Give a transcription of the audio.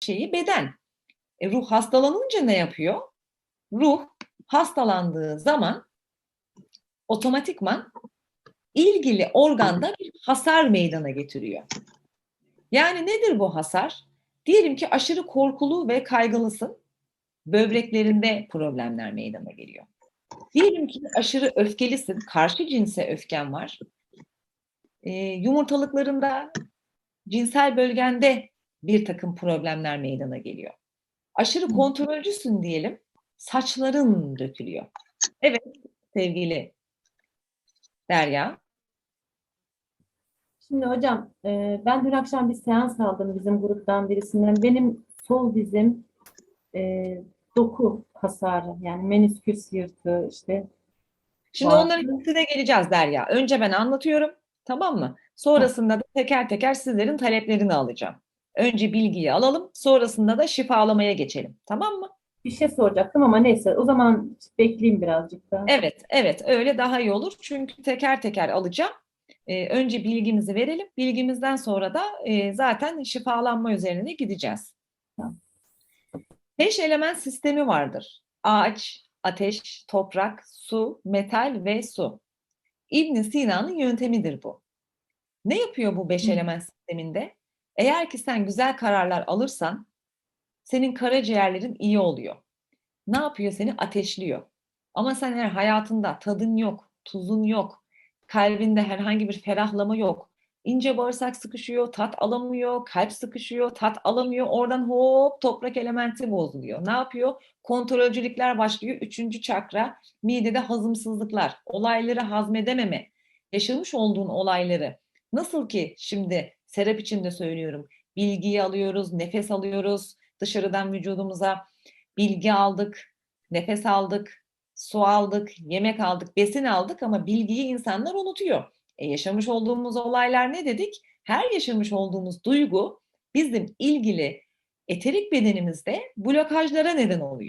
şeyi beden. E, ruh hastalanınca ne yapıyor? Ruh hastalandığı zaman otomatikman ilgili organda bir hasar meydana getiriyor. Yani nedir bu hasar? Diyelim ki aşırı korkulu ve kaygılısın. Böbreklerinde problemler meydana geliyor. Diyelim ki aşırı öfkelisin, karşı cinse öfken var. E, yumurtalıklarında, cinsel bölgende bir takım problemler meydana geliyor. Aşırı kontrolcüsün diyelim, saçların dökülüyor. Evet sevgili Derya. Şimdi hocam e, ben dün akşam bir seans aldım bizim gruptan birisinden. Benim sol dizim e, doku hasarı yani menisküs yırtığı işte. Şimdi Var. onların hepsine geleceğiz Derya. Önce ben anlatıyorum, tamam mı? Sonrasında da teker teker sizlerin taleplerini alacağım. Önce bilgiyi alalım, sonrasında da şifalamaya geçelim. Tamam mı? Bir şey soracaktım ama neyse o zaman bekleyeyim birazcık daha. Evet, evet öyle daha iyi olur. Çünkü teker teker alacağım. Ee, önce bilgimizi verelim. Bilgimizden sonra da e, zaten şifalanma üzerine gideceğiz. Tamam. Beş element sistemi vardır. Ağaç, ateş, toprak, su, metal ve su. İbn Sina'nın yöntemidir bu. Ne yapıyor bu beş Hı. element sisteminde? Eğer ki sen güzel kararlar alırsan senin karaciğerlerin iyi oluyor. Ne yapıyor? Seni ateşliyor. Ama sen eğer hayatında tadın yok, tuzun yok, kalbinde herhangi bir ferahlama yok, ince bağırsak sıkışıyor, tat alamıyor, kalp sıkışıyor, tat alamıyor, oradan hop toprak elementi bozuluyor. Ne yapıyor? Kontrolcülükler başlıyor. Üçüncü çakra, midede hazımsızlıklar, olayları hazmedememe, yaşamış olduğun olayları. Nasıl ki şimdi Serap için de söylüyorum, bilgiyi alıyoruz, nefes alıyoruz, dışarıdan vücudumuza bilgi aldık, nefes aldık, su aldık, yemek aldık, besin aldık ama bilgiyi insanlar unutuyor. E, yaşamış olduğumuz olaylar ne dedik? Her yaşamış olduğumuz duygu bizim ilgili eterik bedenimizde blokajlara neden oluyor.